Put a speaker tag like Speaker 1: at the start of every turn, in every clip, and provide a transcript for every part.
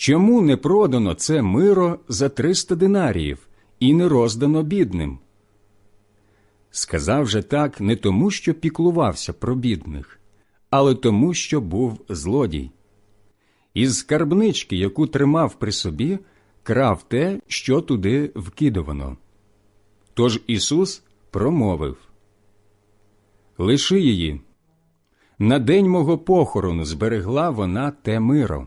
Speaker 1: Чому не продано це миро за триста динаріїв і не роздано бідним? Сказав же так не тому, що піклувався про бідних, але тому, що був злодій. Із скарбнички, яку тримав при собі, крав те, що туди вкидувано. Тож Ісус промовив Лиши її. На день мого похорону зберегла вона те миро.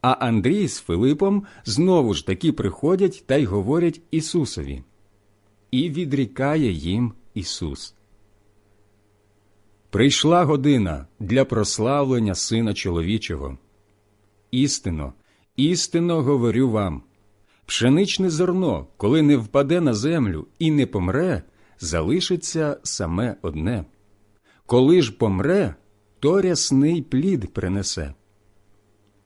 Speaker 1: а Андрій з Филипом знову ж таки приходять та й говорять Ісусові. І відрікає їм Ісус. Прийшла година для прославлення Сина чоловічого. Істинно, істинно говорю вам пшеничне зерно, коли не впаде на землю і не помре, залишиться саме одне. Коли ж помре, то рясний плід принесе.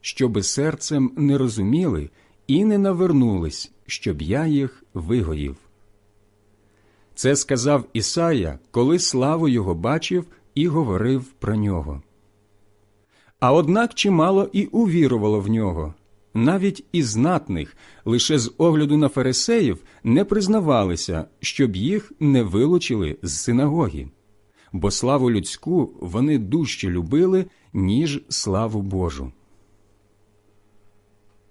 Speaker 1: щоби серцем не розуміли і не навернулись, щоб я їх вигоїв. Це сказав Ісая, коли славу його бачив і говорив про нього. А однак чимало і увірувало в нього. Навіть і знатних, лише з огляду на фарисеїв, не признавалися, щоб їх не вилучили з синагоги бо славу людську вони дужче любили, ніж славу Божу.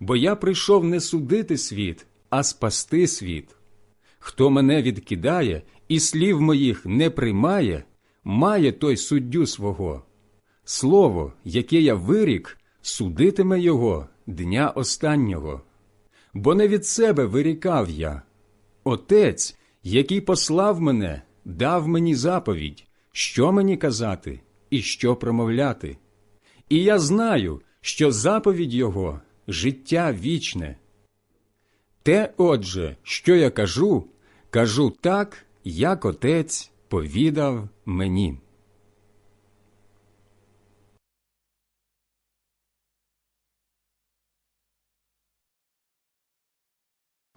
Speaker 1: бо я прийшов не судити світ, а спасти світ. Хто мене відкидає і слів моїх не приймає, має той суддю свого. Слово, яке я вирік, судитиме його дня останнього. Бо не від себе вирікав я. Отець, який послав мене, дав мені заповідь що мені казати і що промовляти. І я знаю, що заповідь Його життя вічне. Те, отже, що я кажу, кажу так, як отець повідав мені.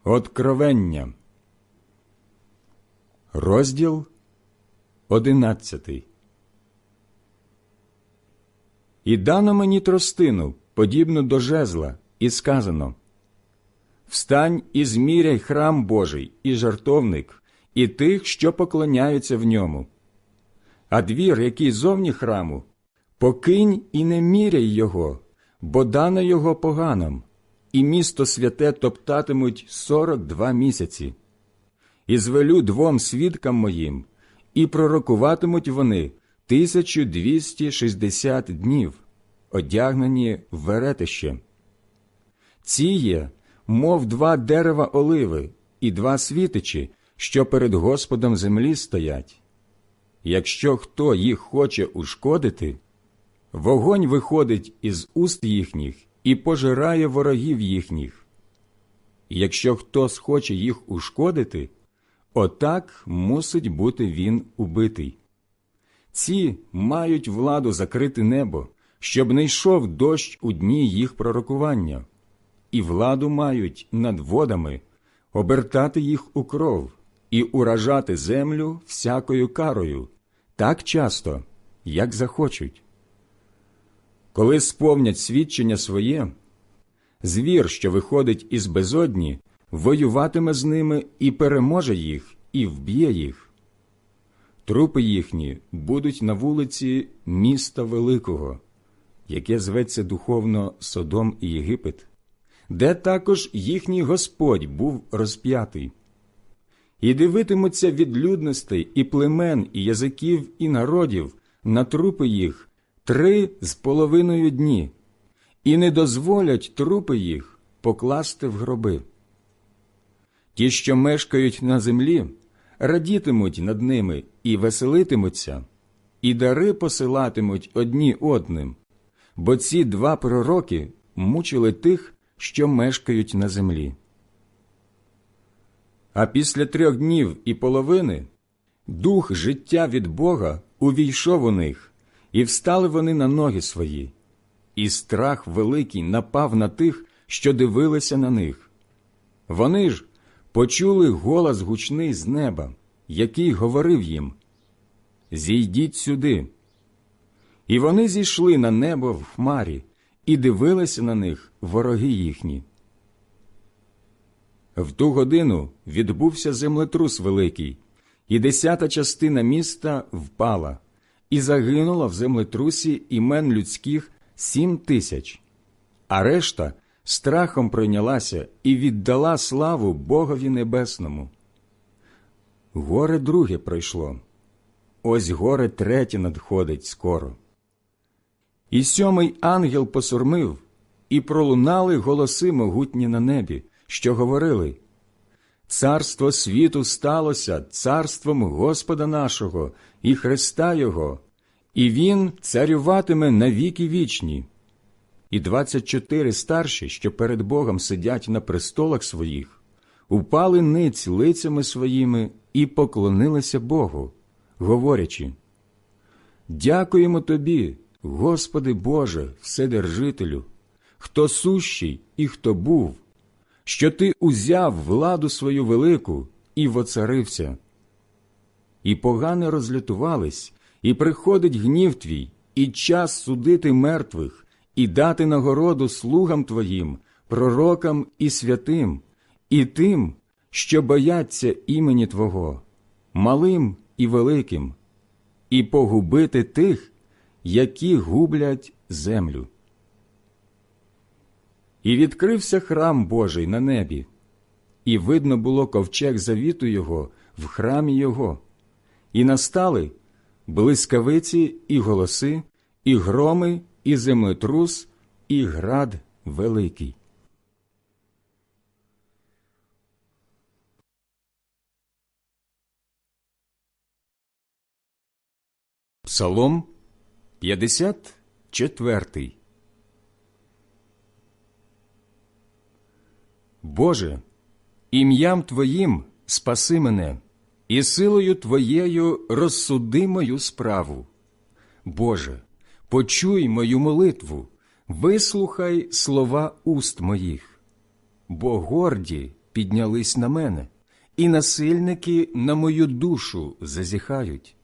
Speaker 1: Откровення. Розділ Одинадцятий. І дано мені тростину, подібну до жезла, і сказано Встань і зміряй храм Божий, і жартовник, і тих, що поклоняються в ньому. А двір, який зовні храму, покинь і не міряй його, бо дано його поганам, і місто святе топтатимуть сорок два місяці. І звелю двом свідкам моїм і пророкуватимуть вони 1260 днів, одягнені в веретище. Ці є, мов два дерева оливи і два світичі, що перед Господом землі стоять. якщо хто їх хоче ушкодити, вогонь виходить із уст їхніх і пожирає ворогів їхніх. Якщо хто схоче їх ушкодити, отак мусить бути він убитий. Ці мають владу закрити небо, щоб не йшов дощ у дні їх пророкування, і владу мають над водами обертати їх у кров і уражати землю всякою карою, так часто, як захочуть. Коли сповнять свідчення своє, звір, що виходить із безодні, воюватиме з ними і переможе їх, і вб'є їх. Трупи їхні будуть на вулиці міста Великого, яке зветься духовно Содом і Єгипет, де також їхній Господь був розп'ятий. І дивитимуться від людностей і племен, і язиків, і народів на трупи їх три з половиною дні, і не дозволять трупи їх покласти в гроби. Ті, що мешкають на землі, радітимуть над ними і веселитимуться, і дари посилатимуть одні одним, бо ці два пророки мучили тих, що мешкають на землі. А після трьох днів і половини дух життя від Бога увійшов у них, і встали вони на ноги свої, і страх великий напав на тих, що дивилися на них. Вони ж почули голос гучний з неба, який говорив їм Зійдіть сюди. І вони зійшли на небо в хмарі і дивилися на них вороги їхні. В ту годину відбувся землетрус великий, і десята частина міста впала, і загинуло в землетрусі імен людських сім тисяч, а решта страхом пройнялася і віддала славу Богові Небесному. Горе друге пройшло, ось горе третє надходить скоро. І сьомий ангел посурмив, і пролунали голоси могутні на небі, що говорили Царство світу сталося царством Господа нашого і Христа Його, і Він царюватиме на віки вічні. І двадцять чотири старші, що перед Богом сидять на престолах своїх, упали ниць лицями своїми і поклонилися Богу, говорячи Дякуємо Тобі, Господи Боже, Вседержителю, хто сущий і хто був, що Ти узяв владу свою велику і воцарився. І погано розлютувались, і приходить гнів твій, і час судити мертвих, і дати нагороду слугам твоїм, пророкам і святим, і тим, що бояться імені Твого, малим і великим, і погубити тих, які гублять землю. І відкрився храм Божий на небі, і видно було ковчег завіту його в храмі його, і настали блискавиці і голоси, і громи, і землетрус, і град великий. Псалом 54 Боже, ім'ям Твоїм спаси мене, і силою Твоєю розсуди мою справу. Боже, почуй мою молитву, вислухай слова уст моїх, бо горді піднялись на мене, і насильники на мою душу зазіхають.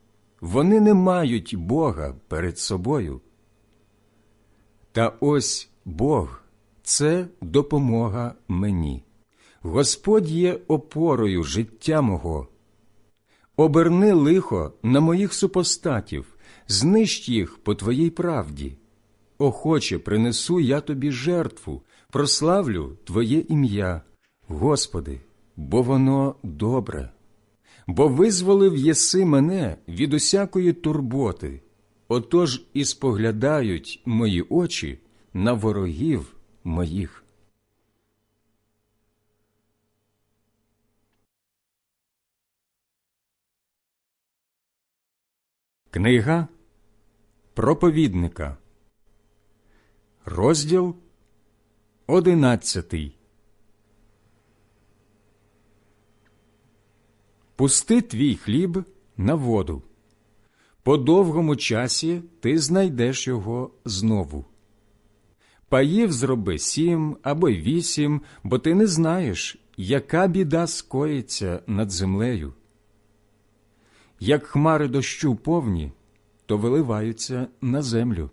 Speaker 1: Вони не мають Бога перед собою. Та ось Бог це допомога мені. Господь є опорою життя мого. Оберни лихо на моїх супостатів, знищ їх по твоїй правді. Охоче принесу я тобі жертву, прославлю Твоє ім'я, Господи, бо воно добре. Бо визволив єси мене від усякої турботи, отож і споглядають мої очі на ворогів моїх. Книга проповідника, розділ одинадцятий. Пусти твій хліб на воду. По довгому часі ти знайдеш його знову. Паїв зроби сім або й вісім, бо ти не знаєш, яка біда скоїться над землею. Як хмари дощу повні, то виливаються на землю.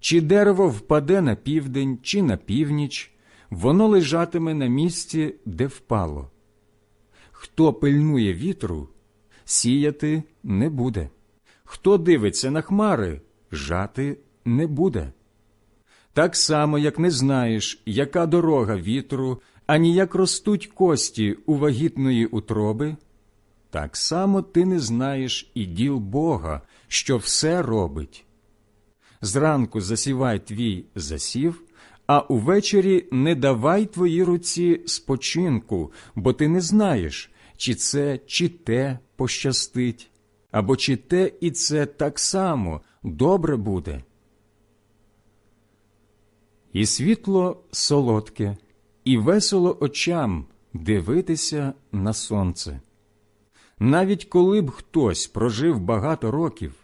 Speaker 1: Чи дерево впаде на південь, чи на північ, воно лежатиме на місці, де впало. Хто пильнує вітру, сіяти не буде. Хто дивиться на хмари, жати не буде. Так само, як не знаєш, яка дорога вітру, ані як ростуть кості у вагітної утроби, так само ти не знаєш і діл Бога, що все робить. Зранку засівай твій засів, а увечері не давай твоїй руці спочинку, бо ти не знаєш, чи це, чи те пощастить, або чи те і це так само добре буде. І світло солодке, і весело очам дивитися на сонце. Навіть коли б хтось прожив багато років,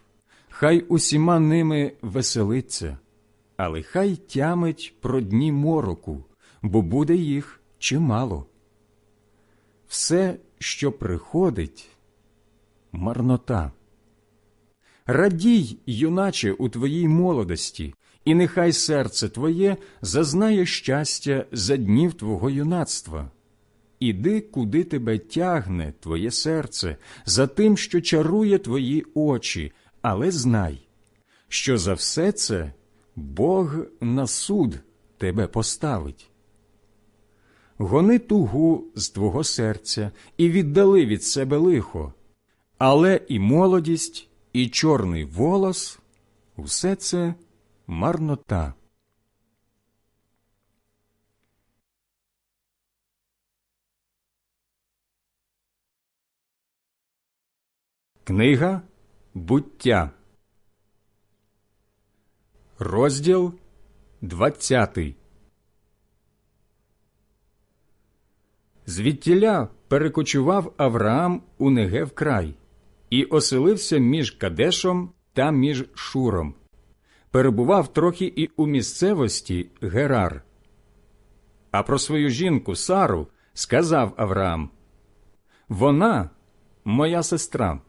Speaker 1: хай усіма ними веселиться, але хай тямить про дні мороку, бо буде їх чимало. Все, що приходить, марнота. Радій, юначе, у твоїй молодості, і нехай серце твоє зазнає щастя за днів твого юнацтва. Іди, куди тебе тягне твоє серце, за тим, що чарує твої очі, але знай, що за все це Бог на суд тебе поставить. Гони тугу з твого серця і віддали від себе лихо, але і молодість, і чорний волос усе це марнота. Книга буття, розділ двадцятий. Звідтіля перекочував Авраам у Негев край і оселився між Кадешом та між Шуром. Перебував трохи і у місцевості Герар. А про свою жінку Сару сказав Авраам Вона моя сестра.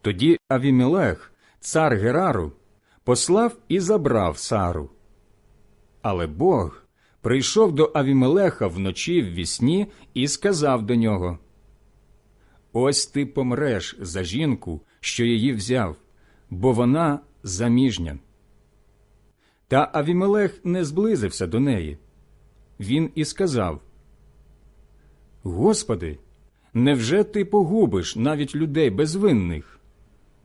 Speaker 1: Тоді Авімелех, цар Герару, послав і забрав Сару. Але Бог прийшов до Авімелеха вночі в вісні і сказав до нього Ось ти помреш за жінку, що її взяв, бо вона заміжня. Та Авімелех не зблизився до неї. Він і сказав Господи, невже ти погубиш навіть людей безвинних?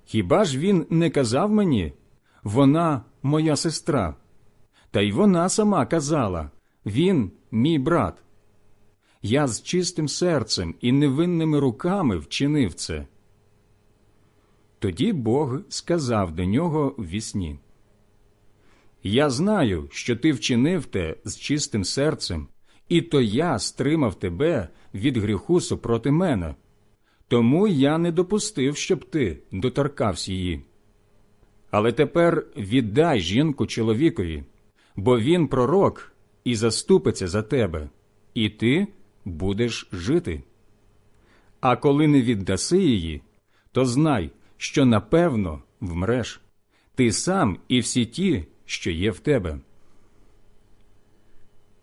Speaker 1: Хіба ж він не казав мені вона моя сестра? Та й вона сама казала він мій брат. Я з чистим серцем і невинними руками вчинив це. Тоді Бог сказав до нього в вісні Я знаю, що ти вчинив те з чистим серцем, і то я стримав тебе від гріху супроти мене. Тому я не допустив, щоб ти доторкався її. Але тепер віддай жінку чоловікові, бо він пророк і заступиться за тебе, і ти будеш жити. А коли не віддаси її, то знай, що напевно вмреш ти сам і всі ті, що є в тебе.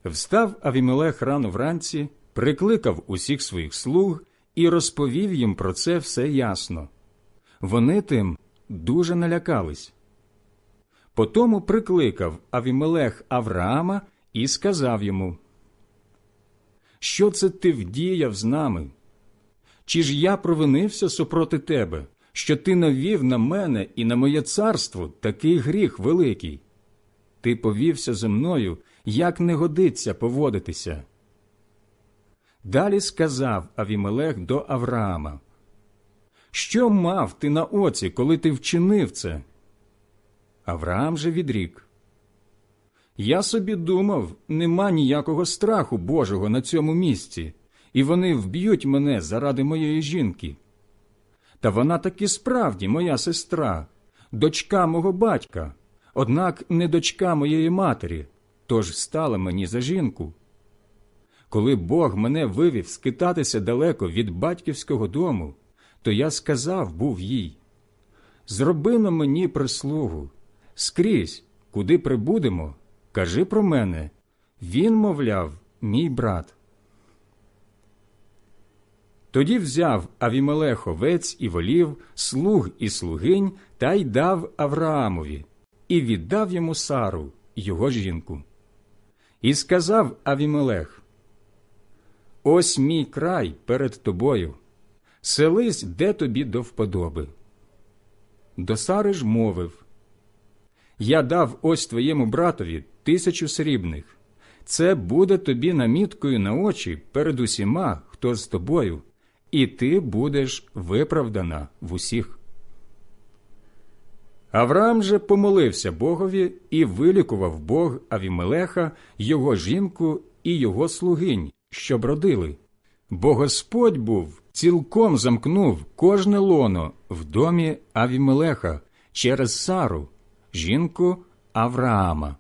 Speaker 1: Встав Авімелех рано вранці, прикликав усіх своїх слуг і розповів їм про це все ясно. Вони тим дуже налякались. Потому прикликав Авімелех Авраама і сказав йому, Що це ти вдіяв з нами? Чи ж я провинився супроти тебе, що ти навів на мене і на моє царство такий гріх великий? Ти повівся зі мною, як не годиться поводитися. Далі сказав Авімелех до Авраама Що мав ти на оці, коли ти вчинив це? Авраам же відрік. Я собі думав, нема ніякого страху Божого на цьому місці, і вони вб'ють мене заради моєї жінки. Та вона таки справді моя сестра, дочка мого батька, однак не дочка моєї матері, тож стала мені за жінку. Коли Бог мене вивів скитатися далеко від батьківського дому, то я сказав був їй Зроби на мені прислугу, скрізь, куди прибудемо, кажи про мене. Він, мовляв, мій брат. Тоді взяв Авімелех овець і волів, слуг і слугинь, та й дав Авраамові, і віддав йому Сару, його жінку. І сказав Авімелех, Ось мій край перед тобою, селись, де тобі до вподоби. До Сари ж мовив, Я дав ось твоєму братові тисячу срібних. Це буде тобі наміткою на очі перед усіма, хто з тобою, і ти будеш виправдана в усіх. Авраам же помолився Богові і вилікував Бог Авімелеха, його жінку і його слугинь, щоб родили. Бо Господь був цілком замкнув кожне лоно в домі Авімелеха через Сару, жінку Авраама.